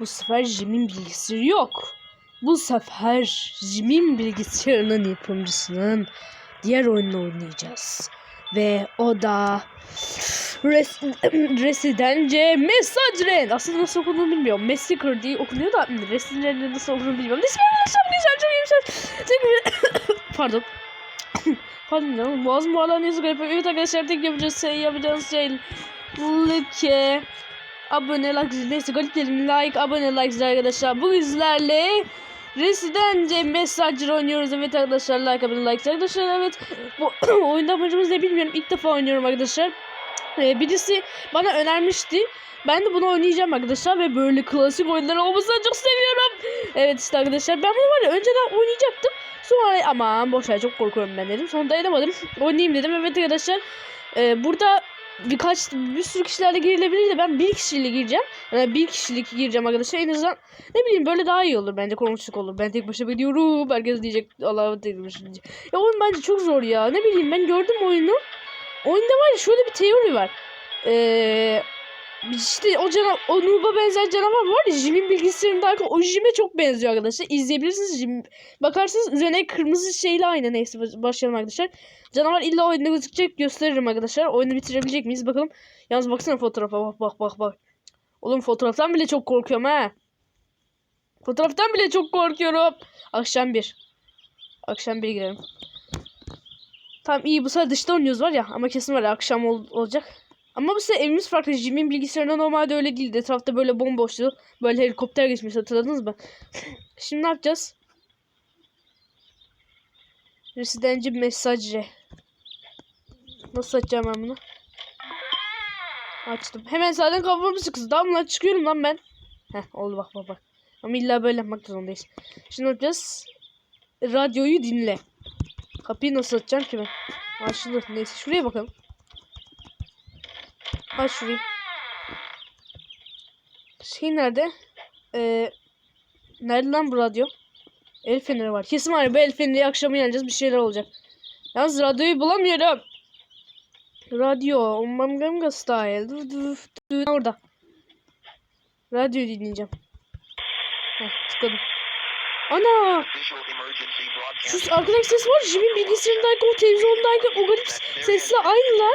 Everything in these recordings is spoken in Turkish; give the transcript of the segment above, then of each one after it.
Bu sefer Jim'in bilgisayarı yok. Bu sefer Jim'in bilgisayarının yapımcısının diğer oyununu oynayacağız. Ve o da Res Residence Message'ren. Aslında nasıl okunduğunu bilmiyorum. Massacre diye okunuyor da Residence'nin nasıl okunduğunu bilmiyorum. Neyse bu güzel çok bir şey. Pardon. Pardon canım. Boğazım bağlanıyorsa garip. Evet arkadaşlar tek yapacağız şey yapacağız şey. Like. Abone like. Garip dedim. Like abone like arkadaşlar. Bu bizlerle Residence Messenger oynuyoruz. Evet arkadaşlar like abone like arkadaşlar. Evet. Bu oyunda amacımız ne bilmiyorum. İlk defa oynuyorum arkadaşlar. Ee, birisi bana önermişti. Ben de bunu oynayacağım arkadaşlar ve böyle klasik oyunlar olmasını çok seviyorum. Evet işte arkadaşlar ben bunu var ya önceden oynayacaktım. Sonra aman boş ver çok korkuyorum ben dedim. Sonra dayanamadım. Oynayayım dedim. Evet arkadaşlar. Ee, burada birkaç bir sürü kişilerle girilebilir de ben bir kişiyle gireceğim. Yani bir kişilik gireceğim arkadaşlar. En azından ne bileyim böyle daha iyi olur bence konuştuk olur. Ben tek başıma gidiyorum. Herkes diyecek Allah'a tek başına. Ya oyun bence çok zor ya. Ne bileyim ben gördüm oyunu. Oyunda var ya şöyle bir teori var. Eee işte o cana o Nub'a benzer canavar var ya Jim'in bilgisayarında o Jim'e çok benziyor arkadaşlar. İzleyebilirsiniz Jim. Bakarsınız üzerine kırmızı şeyle aynı. Neyse başlayalım arkadaşlar. Canavar illa oyunda gözükecek gösteririm arkadaşlar. Oyunu bitirebilecek miyiz bakalım. Yalnız baksana fotoğrafa bak bak bak bak. Oğlum fotoğraftan bile çok korkuyorum ha. Fotoğraftan bile çok korkuyorum. Akşam bir. Akşam bir girelim. Tamam iyi bu sefer dışta oynuyoruz var ya ama kesin var ya akşam ol olacak. Ama bu sefer evimiz farklı. Jim'in bilgisayarında normalde öyle değildi. Etrafta böyle bomboştu. Böyle helikopter geçmiş hatırladınız mı? Şimdi ne yapacağız? Residence mesajı. Nasıl açacağım ben bunu? Açtım. Hemen zaten kafamı sıkız. Tamam lan çıkıyorum lan ben. Heh oldu bak bak bak. Ama illa böyle yapmak zorundayız. Şimdi ne yapacağız? Radyoyu dinle. Kapıyı nasıl açacağım ki ben? Açılır. Neyse şuraya bakalım. Aç şurayı. Şey nerede? Ee, nerede lan bu radyo? El feneri var. Kesin var bu el feneri akşamı yanacağız bir şeyler olacak. Yalnız radyoyu bulamıyorum. Radyo. Style. Dur, dur, dur. Orada. Radyo dinleyeceğim. Heh, tıkladım. Ana! Şu arkadaki ses var. Jim'in bilgisayarındaki o televizyondaki o garip sesle aynı lan.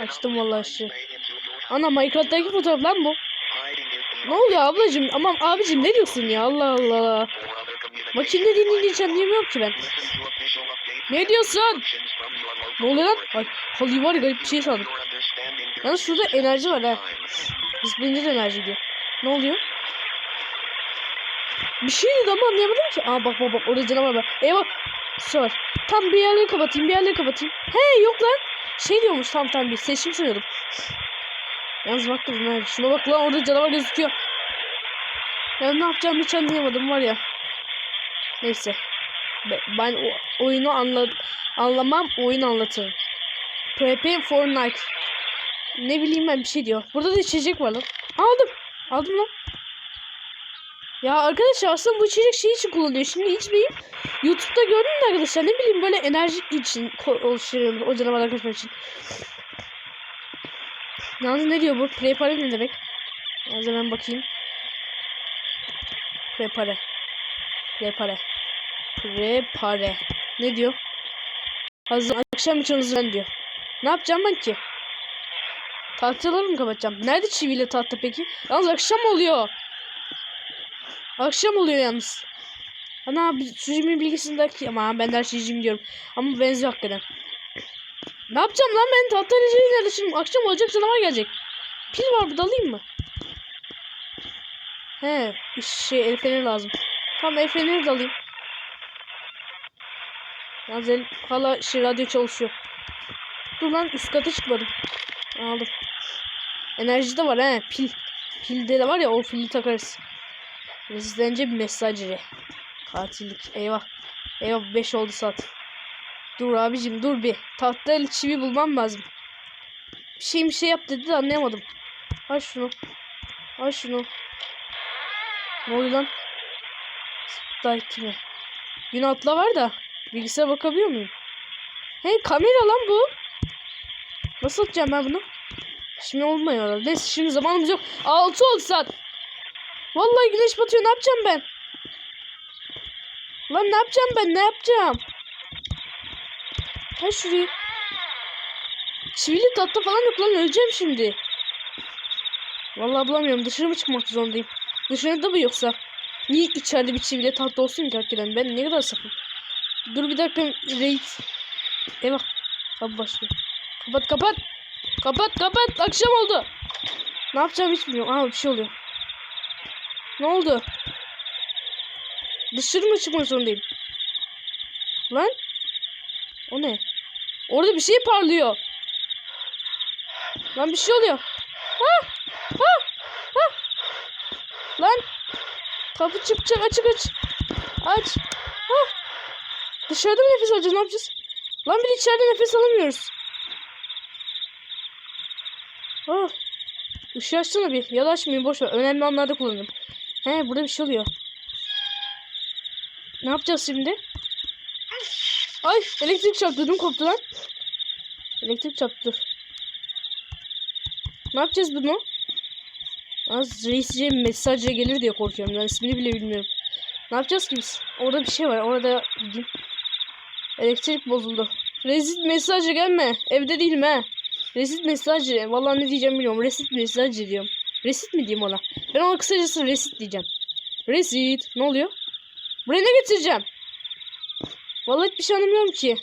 Açtım vallahi your Ana Minecraft'taki fotoğraf lan bu. Ne oluyor ablacım? Aman abicim ne diyorsun ya Allah Allah. Makine dinleyince anlayamıyorum ki ben. Ne diyorsun? Ne oluyor lan? Ay halıyı var garip bir şey sandım. Yalnız şurada enerji var ha. times. Zıplayınca da enerji diyor. Ne oluyor? Bir şey dedi ama anlayamadım ki. Aa bak bak bak orada canavar var. Eyvah. Var. Tam bir yerleri kapatayım bir yerleri kapatayım. He yok lan. Şey diyormuş tam tam bir seçim sanıyordum. Yalnız bak nerede? Şuna bak lan orada canavar gözüküyor. Ya ne yapacağımı hiç anlayamadım var ya. Neyse. Be- Ben o oyunu anla anlamam oyun anlatırım. Prepare for night. Ne bileyim ben bir şey diyor. Burada da içecek var lan. Aldım. Aldım lan. Ya arkadaşlar aslında bu içecek şey için kullanıyor. Şimdi içmeyeyim. YouTube'da gördüm de arkadaşlar ne bileyim böyle enerji için oluşturuyorlar o canavardan kaçmak için. Yalnız ne diyor bu? Prepare ne demek? Yalnız hemen bakayım. Prepare. Prepare. Prepare. Ne diyor? Hazır akşam için hazırlan diyor. Ne yapacağım ben ki? Tahtaları mı kapatacağım? Nerede çiviyle tahta peki? Yalnız akşam oluyor. Akşam oluyor yalnız. Ana Suji'min bilgisindeki ama ben de Jim diyorum. Ama benziyor hakikaten. Ne yapacağım lan ben tahta enerjiyi nerede şimdi? Akşam olacak canavar gelecek. Pil var burada alayım mı? He, şey el feneri lazım. Tamam el feneri de alayım. Yalnız el, hala şey radyo çalışıyor. Dur lan üst kata çıkmadım. Aldım. Enerji de var he pil. Pilde de var ya o pili takarız. Rezidence bir mesajcı. Katillik. Eyvah. Eyvah 5 oldu saat. Dur abicim dur bir. Tahtayla çivi bulmam lazım. Bir şey bir şey yap dedi de anlayamadım. Al şunu. Al şunu. Ne oluyor lan? Kimi? Gün atla var da. Bilgisayara bakabiliyor muyum? Hey kamera lan bu. Nasıl atacağım ben bunu? Şimdi olmuyor herhalde. Neyse şimdi zamanımız yok. 6 oldu saat. Vallahi güneş batıyor. Ne yapacağım ben? Lan ne yapacağım ben? Ne yapacağım? Ha şurayı. Çivili tatlı falan yok lan. Öleceğim şimdi. Vallahi bulamıyorum. Dışarı mı çıkmak zorundayım? Dışarıda mı yoksa? Niye içeride bir çivili tatlı olsun ki hakikaten? Ben ne kadar safım. Dur bir dakika. Raid. Eyvah. Abi başlıyor. Kapat kapat. Kapat kapat. Akşam oldu. Ne yapacağım hiç bilmiyorum. Aa bir şey oluyor. Ne oldu? Dışarı mı çıkmak zorundayım? Lan? O ne? Orada bir şey parlıyor. Lan bir şey oluyor. Ha! Ha! Ha! Lan! Kapı çıkacak açık aç. Aç. Ha! Dışarıda mı nefes alacağız? Ne yapacağız? Lan bir içeride nefes alamıyoruz. Ah. Işığı açsana bir. Ya da açmayayım boş ver. Önemli anlarda kullanırım. He burada bir şey oluyor. Ne yapacağız şimdi? Ay elektrik çarptı. Ödüm koptu lan. Elektrik çarptı. Ne yapacağız bunu? Az reisçiye mesajla gelir diye korkuyorum. Ben ismini bile bilmiyorum. Ne yapacağız ki biz? Orada bir şey var. Orada gideyim. Elektrik bozuldu. Rezit mesajı gelme. Evde değilim he. Resit mesajı. Vallahi ne diyeceğim bilmiyorum. Resit mesajı diyorum. Resit mi diyeyim ona? Ben ona kısacası resit diyeceğim. Resit. Ne oluyor? Buraya ne getireceğim? Vallahi hiçbir şey anlamıyorum ki.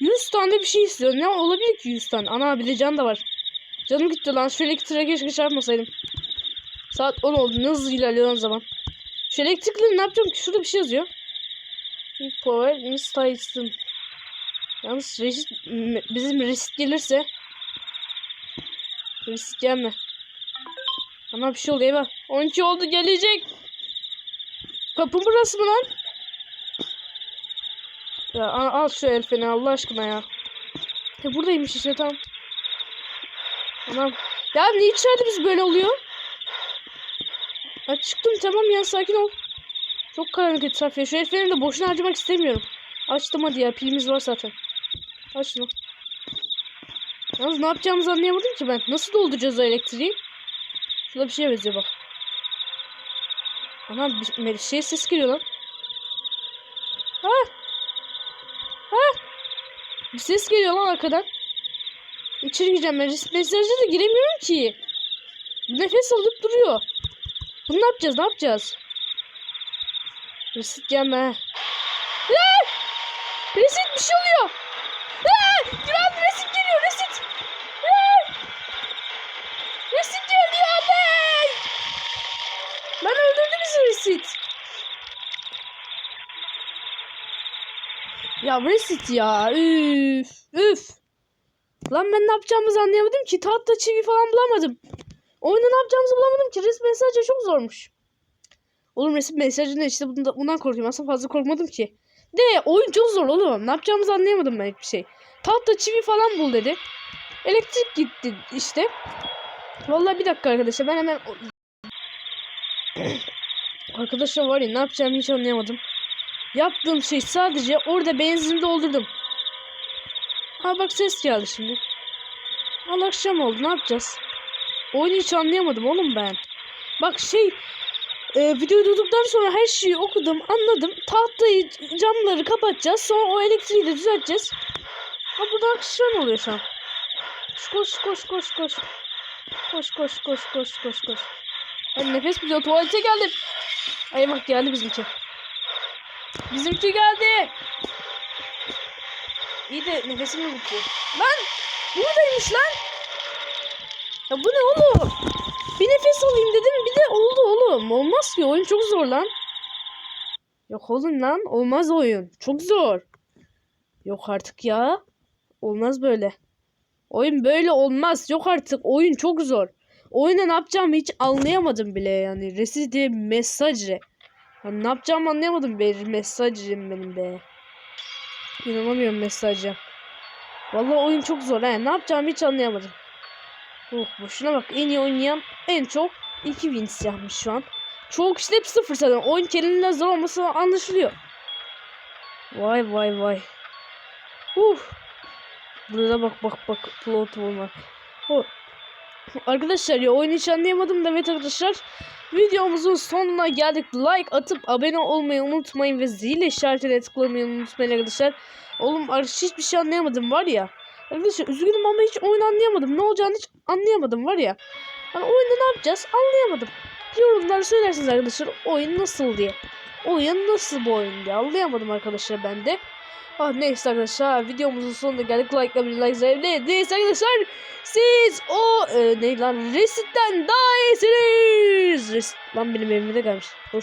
100 tane bir şey istiyor. Ne olabilir ki 100 tane? Ana bir de can da var. Canım gitti lan. Şu elektriğe keşke çarpmasaydım. Saat 10 oldu. Ne hızlı ilerliyor lan zaman. Şu elektrikleri ne yapacağım ki? Şurada bir şey yazıyor. Power installation. Yalnız resit, bizim resit gelirse Resit gelme. Ama bir şey oluyor bak. 12 oldu gelecek. Kapı burası mı lan? Ya al, al şu el feni Allah aşkına ya. Ya buradaymış işte tamam. Tamam. Ya ne içeride biz böyle oluyor? Ya çıktım tamam ya sakin ol. Çok karanlık etraf ya. Şu el de boşuna harcamak istemiyorum. Açtım hadi ya pilimiz var zaten. Aç şunu. Yalnız ne yapacağımızı anlayamadım ki ben. Nasıl dolduracağız o elektriği? Şurada bir şey benziyor bak. Ana bir, bir şey ses geliyor lan. Ha! Ha! Bir ses geliyor lan arkadan. İçeri gireceğim. Mesajda da giremiyorum ki. Nefes alıp duruyor. Bunu ne yapacağız? Ne yapacağız? Resit gelme. Resit bir şey oluyor. Güven resit. Aa! Resit geliyor be. Lan öldürdü bizi resit. Ya resit ya. Üf. Üf. Lan ben ne yapacağımızı anlayamadım ki. Tahta çivi falan bulamadım. Oyunda ne yapacağımızı bulamadım ki. Resim mesajı çok zormuş. Oğlum resim mesajında işte bundan, bundan korkuyorum. Aslında fazla korkmadım ki. De oyun çok zor oğlum. Ne yapacağımızı anlayamadım ben hiçbir şey. Tahta çivi falan bul dedi. Elektrik gitti işte. Vallahi bir dakika arkadaşlar ben hemen Arkadaşlar var ya ne yapacağımı hiç anlayamadım. Yaptığım şey sadece orada benzin doldurdum. Ha bak ses geldi şimdi. Al akşam oldu ne yapacağız? Oyunu hiç anlayamadım oğlum ben. Bak şey e, videoyu durduktan sonra her şeyi okudum anladım. Tahtayı camları kapatacağız. Sonra o elektriği de düzelteceğiz. Ha burada akşam oluyor şu an. Koş koş koş koş. Koş koş koş koş koş koş. Hadi nefes buluyor tuvalete geldim. Ay bak geldi bizimki. Bizimki geldi. İyi de nefesimi bitiyor. Lan! Buradaymış lan. Ya bu ne oğlum? Bir nefes alayım dedim bir de oldu oğlum. Olmaz ki oyun çok zor lan. Yok oğlum lan olmaz oyun. Çok zor. Yok artık ya. Olmaz böyle. Oyun böyle olmaz. Yok artık oyun çok zor. Oyunda ne yapacağımı hiç anlayamadım bile yani. Resi diye mesaj. Yani ne yapacağımı anlayamadım be. Mesajım benim be. İnanamıyorum mesaja. Vallahi oyun çok zor he. Ne yapacağımı hiç anlayamadım. Oh boşuna bak en iyi oynayan en çok 2 wins yapmış şu an. Çoğu kişi hep sıfır zaten. Oyun kendinden zor olması anlaşılıyor. Vay vay vay. Uh. Burada bak bak bak plot var. Oh. Arkadaşlar ya oyunu hiç anlayamadım da evet arkadaşlar. Videomuzun sonuna geldik. Like atıp abone olmayı unutmayın ve zil işaretine tıklamayı unutmayın arkadaşlar. Oğlum hiçbir şey anlayamadım var ya. Arkadaşlar üzgünüm ama hiç oyunu anlayamadım. Ne olacağını hiç anlayamadım var ya. Hani oyunda ne yapacağız anlayamadım. Yorumlarda söylersiniz arkadaşlar oyun nasıl diye. Oyun nasıl bu oyun diye anlayamadım arkadaşlar ben de. Ah neyse arkadaşlar videomuzun sonuna geldik. Like abone like zevde. Neyse arkadaşlar siz o e, ne lan resitten daha iyisiniz. Resit, lan benim evime de gelmiş. Hoş